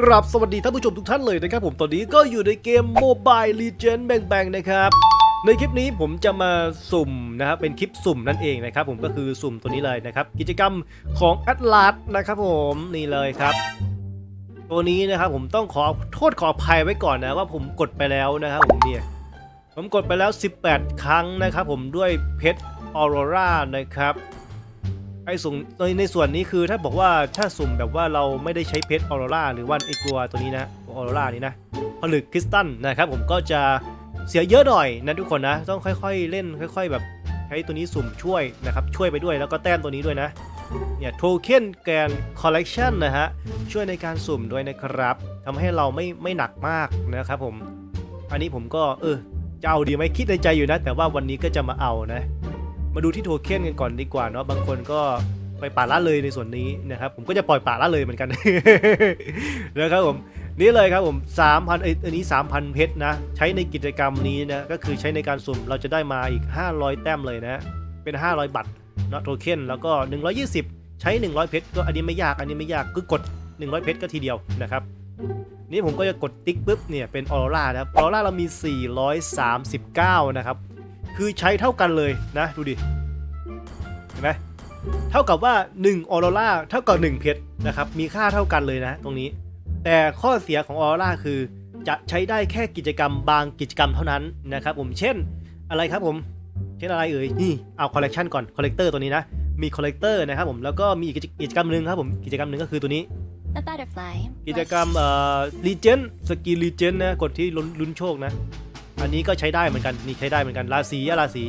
กราบสวัสดีท่านผู้ชมทุกท่านเลยนะครับผมตอนนี้ก็อยู่ในเกม Mobile Legend แบงๆนะครับในคลิปนี้ผมจะมาสุ่มนะครับเป็นคลิปสุ่มนั่นเองนะครับผมก็คือสุ่มตัวนี้เลยนะครับ กิจกรรมของ Atlas นะครับผมนี่เลยครับ ตัวนี้นะครับผมต้องขอโทษขออภัยไว้ก่อนนะว่าผมกดไปแล้วนะครับผมเนี่ยผมกดไปแล้ว 18 ครั้งนะครับผมด้วยเพชรออโรรานะครับ ไอ้สุ่มในในส่วนนี้คือถ้าบอกว่าถ้าสุ่มแบบว่าเราไม่ได้ใช้เพชรออโรราหรือว่าไอ้ตัวตัวนี้นะออโรรานี้นะผลึกคริสตัลนะครับผมก็จะเสียเยอะหน่อยนะทุกคนนะ ต้องค่อยๆเล่นค่อย ๆ แบบใช้ตัวนี้สุ่มช่วยนะครับช่วยไปด้วยแล้วก็แต้มตัวนี้ด้วยนะเนี่ยโทเค็นแกนคอลเลกชันนะฮะช่วยในการสุ่มด้วยนะครับทำให้เราไม่ไม่หนักมากนะครับผม อันนี้ผมก็เออจะเอาดีไหมคิดในใจอยู่นะ แต่ว่าวันนี้ก็จะมาเอานะ มาดูที่โทเค็นกันก่อนดีกว่าเนาะบางคนก็ไปป่าละเลยในส่วนนี้นะครับ ผมก็จะปล่อยป่าละเลยเหมือนกันนะครับผมนี่เลยครับผม3,000เอ้อันนี้ 3,000 เพชรนะ ใช้ในกิจกรรมนี้นะ ก็คือใช้ในการสุ่มเราจะได้มาอีก 500 แต้มเลยนะ เป็น 500 บัตรเนาะโทเค็นแล้วก็ 120 ใช้ 100 เพชรก็อันนี้ไม่ยากอันนี้ไม่ยากก็กด 100 เพชรก็ทีเดียวนะครับ นี่ผมก็จะกดติ๊กปุ๊บเนี่ยเป็นออโรรานะครับออโรราเรามี 439 นะครับ คือใช้เท่ากันเลยนะดูดิ เห็นไหมเท่ากับว่า1ออโรราเท่ากับ1เพชรนะครับ มีค่าเท่ากันเลยนะตรงนี้ แต่ข้อเสียของออโรราคือจะใช้ได้แค่กิจกรรมบางกิจกรรมเท่านั้นนะครับผมเช่นอะไรครับผม เช่นอะไรเอ่ยนี่เอาคอลเลกชันก่อนคอลเลกเตอร์ตัวนี้นะมีคอลเลกเตอร์นะครับผมแล้วก็มีอีกกิจกรรมหนึ่งครับผมกิจกรรมหนึ่งก็คือตัวนี้ A butterfly. กิจกรรมเอ่อรีเจนสกีรีเจนนะกดที่ลุ้นลุ้นโชคนะ อันนี้ก็ใช้ได้เหมือนกันนี่ใช้ได้เหมือนกันราศีอะราศี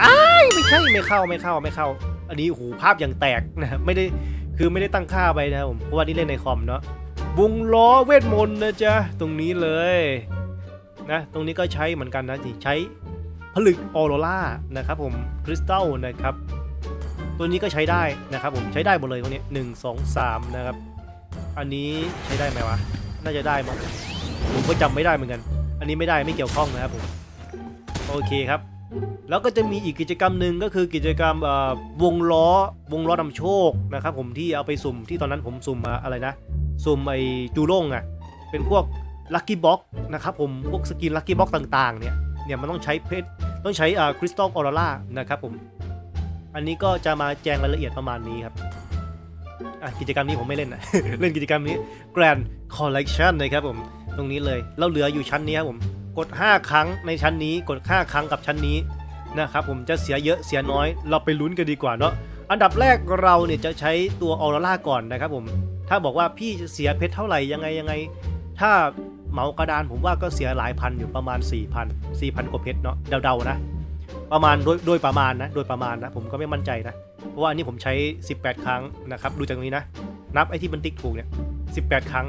อ้ายไม่ใช่ไม่เข้าไม่เข้าไม่เข้า อันนี้โอ้โหภาพอย่างแตกนะไม่ได้คือไม่ได้ตั้งค่าไปนะครับผมเพราะว่านี่เล่นในคอมเนาะวงล้อเวทมนต์นะจ๊ะตรงนี้เลยนะตรงนี้ก็ใช้เหมือนกันนะที่ใช้ผลึกออโรรานะครับผมคริสตัลนะครับตัวนี้ก็ใช้ได้นะครับผมใช้ได้หมดเลยพวกนี้หนึ่งสองสามนะครับ อันนี้ใช้ได้ไหมวะ น่าจะได้มั้งผมก็จำไม่ได้เหมือนกัน อันนี้ไม่ได้ไม่เกี่ยวข้องนะครับผมโอเคครับ แล้วก็จะมีอีกกิจกรรมหนึ่งก็คือกิจกรรมวงล้อวงล้อนำโชคนะครับ ผมที่เอาไปสุ่มที่ตอนนั้นผมสุ่มอะไรนะ สุ่มไอจูโล่งอะ่ะเป็นพวกลัคกี้บ็อกนะครับผมพวกสกินลัคกี้บ็อกต่างๆเนี่ยเนี่ยมันต้องใช้เพชรต้องใช้คริสตัลออโรรานะครับผมอันนี้ก็จะมาแจงรายละเอียดประมาณนี้ครับกิจกรรมนี้ผมไม่เล่นนะเล่นกิจกรรมนี้ Grand Collection นะครับผม ตรงนี้เลยเราเหลืออยู่ชั้นนี้ครับผมกด 5 ครั้งในชั้นนี้กด 5 ครั้งกับชั้นนี้นะครับผมจะเสียเยอะเสียน้อย เราไปลุ้นกันดีกว่าเนาะอันดับแรกเราเนี่ยจะใช้ตัวออรราก่อนนะครับผมถ้าบอกว่าพี่จะเสียเพชรเท่าไหร่ยังไงยังไง ถ้าเหมากระดานผมว่าก็เสียหลายพันอยู่ประมาณ 4,000 4,000กว่าเพชรเนาะเดาๆนะ ประมาณโดยโดยประมาณนะโดยประมาณนะผมก็ไม่มั่นใจนะเพราะว่าอันนี้ผมใช้ 18 ครั้งนะครับดูจากตรงนี้นะ นับไอ้ที่มันติ๊กถูกเนี่ย18 ครั้ง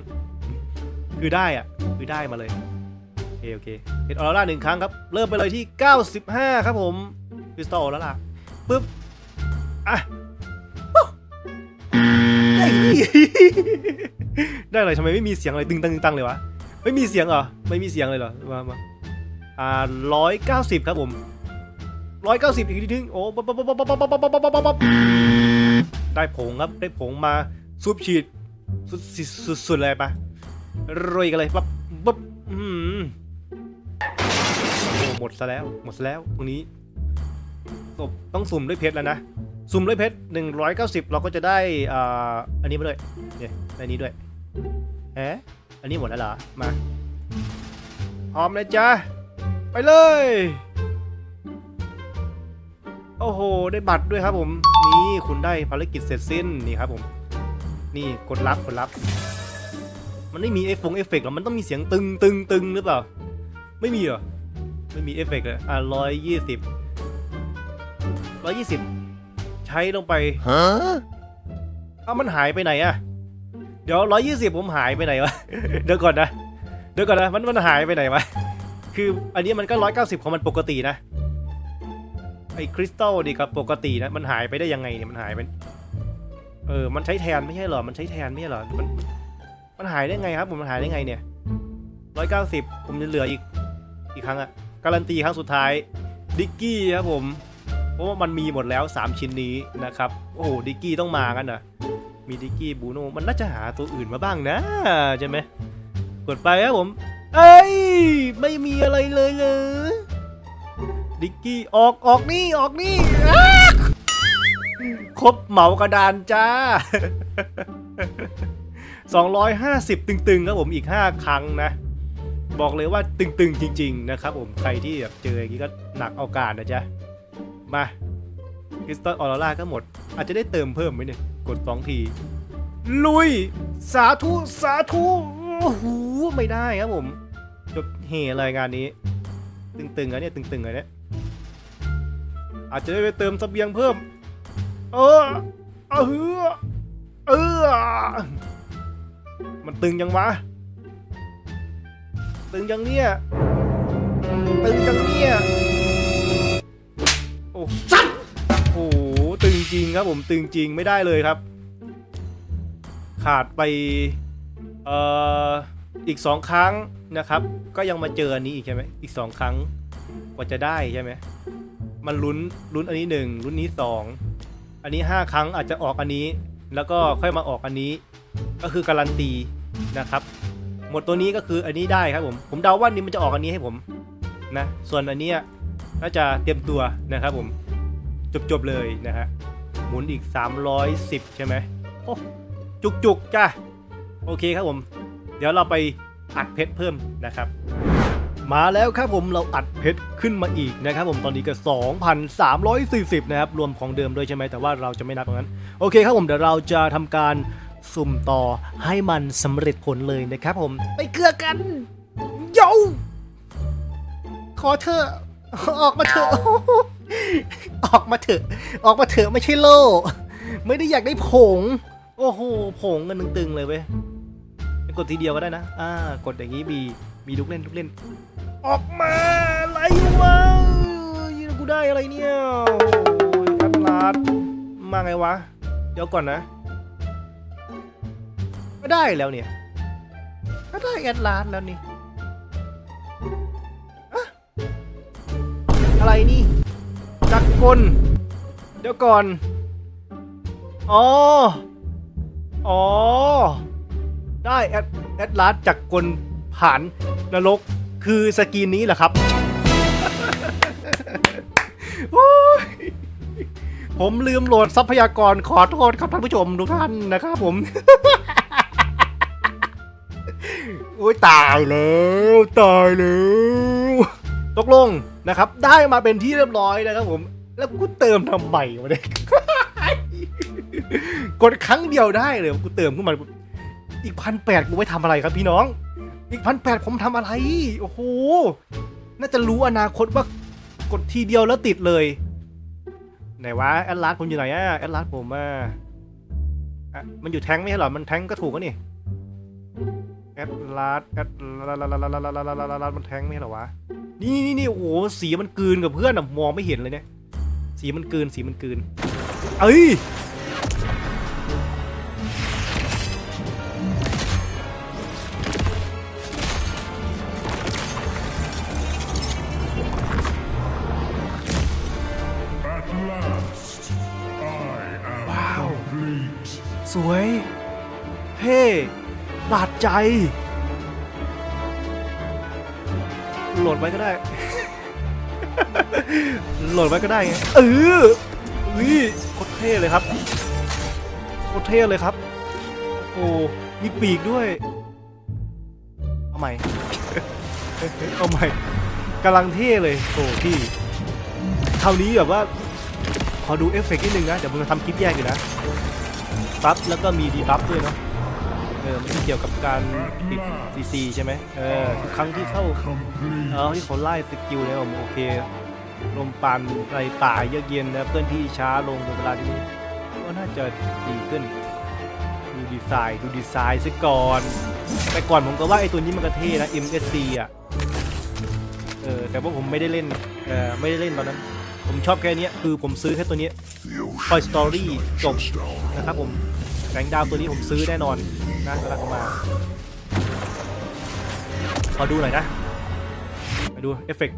คือได้อะคือได้มาเลยโอเคโอเคเห็นออร่าหนึ่งครั้งครับ เริ่มไปเลยที่ 95 ครับผมคริสตัลออร่าปึ๊บอะได้ได้เลยทำไมไม่มีเสียงอะไรตึงตังตึงตังเลยวะไม่มีเสียงเหรอไม่มีเสียงเลยเหรอมามาอ่าร้อยเก้าสิบครับผมร้อยเก้าสิบอีกทีนึงโอ้ปั๊บปั๊บปั๊บปั๊บปั๊บปั๊บปั๊บปั๊บปั๊บปั๊บได้ผงครับได้ผงมาซุปฉีดสุดสุดสุดสุดเลยปะ รวยกันเลยปั๊บปั๊บอืมโอ้หมดซะแล้ว หมดซะแล้วตรงนี้ศพต้องสุ่มด้วยเพชรแล้วนะ สุ่มด้วยเพชรหนึ่งร้อยเก้าสิบเราก็จะได้อ่าอันนี้มาด้วยเนี่ยได้นี้ด้วยแฮะอันนี้หมดแล้วเหรอ มาพร้อมนะจ๊ะไปเลย โอ้โห ได้บัตรด้วยครับผม นี่คุณได้ภารกิจเสร็จสิ้น นี่ครับผม นี่กดรับกดรับ มันไม่มีเอฟฟงเอฟเฟกต์หรอ มันต้องมีเสียงตึงตึงตึงหรือเปล่า ไม่มีเหรอ ไม่มีเอฟเฟกต์เลย อะร้อยยี่สิบร้อยยี่สิบใช้ลงไป Huh? เอ้ามันหายไปไหนอะเดี๋ยวร้อยยี่สิบผมหายไปไหนวะ เดี๋ยวก่อนนะ เดี๋ยวก่อนนะ มันมันหายไปไหนวะ คืออันนี้มันก็ร้อยเก้าสิบของมันปกตินะ ไอ้คริสตัลนี่ครับปกตินะ มันหายไปได้ยังไงเนี่ย มันหายไป เออ มันใช้แทนไม่ใช่เหรอ มันใช้แทนไม่ใช่เหรอ มัน มันหายได้ไงครับผมมันหายได้ไงเนี่ยร้อยเก้าสิบผมจะเหลืออีกอีกครั้งอะการันตีครั้งสุดท้ายดิกกี้ครับผมเพราะว่ามันมีหมดแล้ว 3 ชิ้นนี้นะครับโอ้โหดิกกี้ต้องมากันนะมีดิกกี้บูโนมันน่าจะหาตัวอื่นมาบ้างนะใช่ไหมกดไปครับผม เอ้ยไม่มีอะไรเลยเลยดิกกี้ออกออกนี่ออกนี่ครบเหมากระดานจ้า 250 ตึงๆครับผมอีก 5 ครั้งนะ บอกเลยว่าตึงๆจริง ๆ นะครับผมใครที่แบบเจออย่างนี้ก็หนักเอาการนะจ๊ะ มาคริสตัลออร่าก็หมด อาจจะได้เติมเพิ่มไหมเนี่ย กด2ที ลุย สาธุ สาธุโอ้โหไม่ได้ครับผมจบเฮอะไรงานนี้ ตึงๆอะเนี่ยตึงๆอะเนี่ยอาจจะได้ไปเติมเสบียงเพิ่ม เออ ตึงยังวะ ตึงยังเนี่ย ตึงจังเนี่ย โอ้สัตโอ้โหตึงจริงครับผมตึงจริงไม่ได้เลยครับ ขาดไปเอ่ออีกสองครั้งนะครับ ก็ยังมาเจออันนี้อีกใช่ไหมอีกสองครั้งกว่าจะได้ใช่ไหมมันลุ้นลุ้นอันนี้หนึ่งลุ้นนี้สองอันนี้ห้าครั้งอาจจะออกอันนี้ แล้วก็ค่อยมาออกอันนี้ ก็คือการันตี นะครับ หมดตัวนี้ก็คืออันนี้ได้ครับผม ผมเดาว่านี้มันจะออกอันนี้ให้ผมนะ ส่วนอันนี้น่าจะเตรียมตัวนะครับผม จบๆเลยนะฮะ หมุนอีก 310 ใช่ไหมโอ้จุกๆจ้ะ โอเคครับผม เดี๋ยวเราไปอัดเพชรเพิ่มนะครับมาแล้วครับผมเราอัดเพชรขึ้นมาอีกนะครับผมตอนนี้ก็ 2,340 นะครับ รวมของเดิมด้วยใช่ไหมแต่ว่าเราจะไม่นับตรงนั้น โอเคครับผมเดี๋ยวเราจะทำการ สุ่มต่อให้มันสำเร็จผลเลยนะครับผม ไปเกลือกันโยขอเถอออกมาเถอะออกมาเถอะ ออกมาเถอะไม่ใช่โลไม่ได้อยากได้ผง โอ้โหผงกันตึงๆเลยเว้ยกดทีเดียวก็ได้นะ อ่า กดอย่างนี้มีมีลูกเล่นลูกเล่น ออกมาอะไรวะยิงกูได้อะไรเนี่ยโอ้ยอัตลาดมาไงวะ เดี๋ยวก่อนนะ ก็ได้แล้วเนี่ย ก็ได้แอดลาสแล้วนี่อะอะไรนี่ จักรกล เดี๋ยวก่อน อ๋อ อ๋อ ได้แอดแอดลาสจักรกลผ่านนรกคือสกีนนี้เหรอครับ ผมลืมโหลดทรัพยากรขอโทษครับท่านผู้ชมทุกท่านนะครับผม อ้ยตายแล้วตายแล้วตกลงนะครับ ได้มาเป็นที่เรียบร้อยนะครับผม แล้วกูเติมทำไมวะเนี่ยกดครั้งเดียวได้เลยกูเติมขึ้นมาอีกพันแปดกูไว้ทำอะไรครับพี่น้อง อีกพันแปดผมทำอะไร โอ้โห น่าจะรู้อนาคตว่ากดทีเดียวแล้วติดเลย ไหนวะแอดลาสผมอยู่ไหนอะแอดลาสผมอะอะมันอยู่แทงไม่ใช่เหรอ มันแทงก็ถูกก็นี่ แอดลาสแอดลาสลาสลาสลาสลาสลาสลาสมันแทงค์ไม่ใช่เหรอวะ นี่นี่นี่โอ้โหสีมันกลืนกับเพื่อนอะมองไม่เห็นเลยเนี่ย สีมันกลืนสีมันกลืน เอ้ย At last, I am complete. สวย เท่ บาดใจ โหลดไว้ก็ได้ โหลดไว้ก็ได้ไงเอออุ้ยโคตรเท่เลยครับโคตรเท่เลยครับ โอ้มีปีกด้วย เอาใหม่ เอาใหม่กำลังเท่เลยโอ้พี่คราวนี้แบบว่าขอดูเอฟเฟกต์นิดนึงนะ เดี๋ยวมึงจะทำคลิปแยกอยู่นะบัฟแล้วก็มีดีบัฟด้วยเนาะเออมันเกี่ยวกับการติดซีซีใช่ไหมเออทุกครั้งที่เข้าเออที่เขาไล่สกิลเนี่ยผมโอเคลมปานไรป่าเยือกเย็นนะเพื่อนที่ช้าลงในเวลาที่นี้ก็น่าจะดีขึ้นดูดีไซน์ดูดีไซน์ซะก่อน แต่ก่อนผมก็ว่าไอ้ตัวนี้มันก็เท่นะ MSC อะเออแต่ว่าผมไม่ได้เล่นเออไม่ได้เล่นตอนนั้น ผมชอบแค่นี้คือผมซื้อแค่ตัวนี้ย Toy Story จบนะครับผม แรงดาวตัวนี้ผมซื้อแน่นอนนะกำลังมาขอดูหน่อยนะมาดูเอฟเฟกต์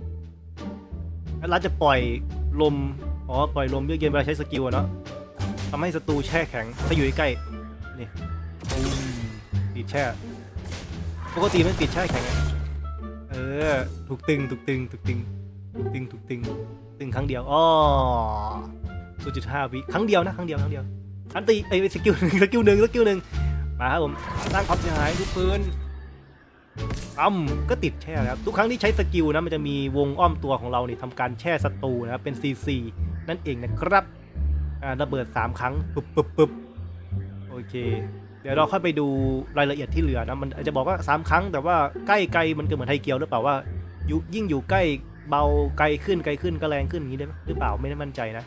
แล้วจะปล่อยลม อ๋อ ปล่อยลมเยือกเย็นเวลาใช้สกิลเนาะทำให้ศัตรูแช่แข็ง ถ้าอยู่ใกล้ นี่ติดแช่ ปกติมันติดแช่แข็งไงเออ ถูกตึง ถูกตึง ถูกตึง ถูกตึง ถูกตึง ตึงครั้งเดียว อ๋อศูนย์จุดห้าวิ ครั้งเดียวนะ ครั้งเดียว ครั้งเดียว อันตีไอ้ยสกิลหนึ่งสกิลหนึ่งสกิลหนึ่งมาครับผมสร้างความเสียหายทุกปืนอ้ำก็ติดแช่แล้วทุกครั้งที่ใช้สกิลนะมันจะมีวงอ้อมตัวของเราเนี่ยทำการแช่ศัตรูนะครับเป็น CC นั่นเองนะครับอ่าระเบิด 3 ครั้งปึ๊บปึ๊บปึ๊บโอเค เดี๋ยวเราค่อยไปดูรายละเอียดที่เหลือนะมันอาจจะบอกว่า 3 ครั้ง แต่ว่าใกล้ไกลมันก็เหมือนไทยเกียวหรือเปล่าว่าอยู่ยิ่งอยู่ใกล้เบาไกลขึ้นไกลขึ้นก็แรงขึ้นอย่างนี้ได้ไหมหรือเปล่าไม่ได้มั่นใจนะ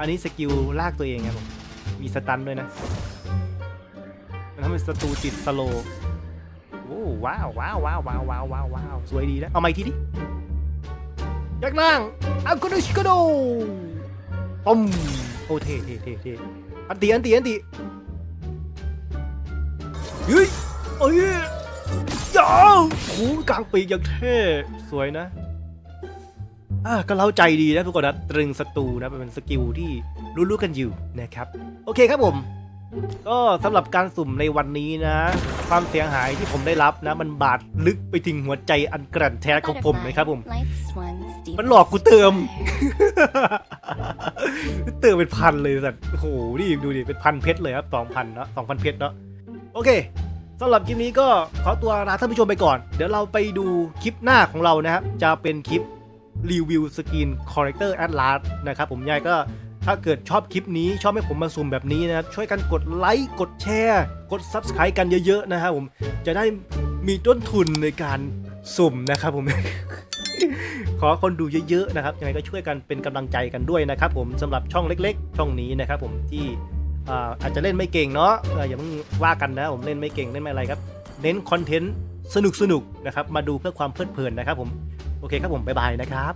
อันนี้สกิลลากตัวเองครับผม มีสตันด้วยนะ มันทำให้ศัตรูติดสโลว์โอ้ว้าวว้าวว้าวว้าวว้าวว้าวาวสวยดีนะ เอามาอีกทีดิยักษ์ล่างอากุโดชิโกโดปมโอเทเทเทเทอันตีอันตีอันตีเฮ้ยเอ้ยยาวโอ้กลางปีกอย่างเท่สวยนะอ่าก็เล่าใจดีนะทุกคนนะตรึงศัตรูนะเป็นสกิลที่ รู้ๆกันอยู่นะครับ โอเคครับผม ก็สำหรับการสุ่มในวันนี้นะ ความเสียหายที่ผมได้รับนะ มันบาดลึกไปถึงหัวใจอันกรั่นแท้ของผมนะครับผม มันหลอกกูเติม เติมเป็นพันเลยสัตว์โอ้โหนี่ดูดิเป็นพันเพชรเลยครับสองพันเนาะสองพันเพชรเนาะโอเคสำหรับคลิปนี้ก็ขอตัวลาท่านผู้ชมไปก่อน เดี๋ยวเราไปดูคลิปหน้าของเรานะครับ จะเป็นคลิปรีวิวสกินคอร์เรคเตอร์แอดลาสนะครับผมยายก็ ถ้าเกิดชอบคลิปนี้ชอบให้ผมมาซูมแบบนี้นะครับ ช่วยกันกดไลค์ กดแชร์ กด Subscribe กันเยอะๆนะครับผม จะได้มีต้นทุนในการสุ่มนะครับผม ขอคนดูเยอะๆนะครับ ยังไงก็ช่วยกันเป็นกำลังใจกันด้วยนะครับผมสำหรับช่องเล็ก ๆ ช่องนี้นะครับผมที่อ่าอาจจะเล่นไม่เก่งเนาะอย่าเพิ่งว่ากันนะผมเล่นไม่เก่งเล่นไม่อะไรครับ เน้นคอนเทนต์สนุกๆนะครับ มาดูเพื่อความเพลิดเพลินนะครับผม โอเคครับผม บ๊ายบายนะครับ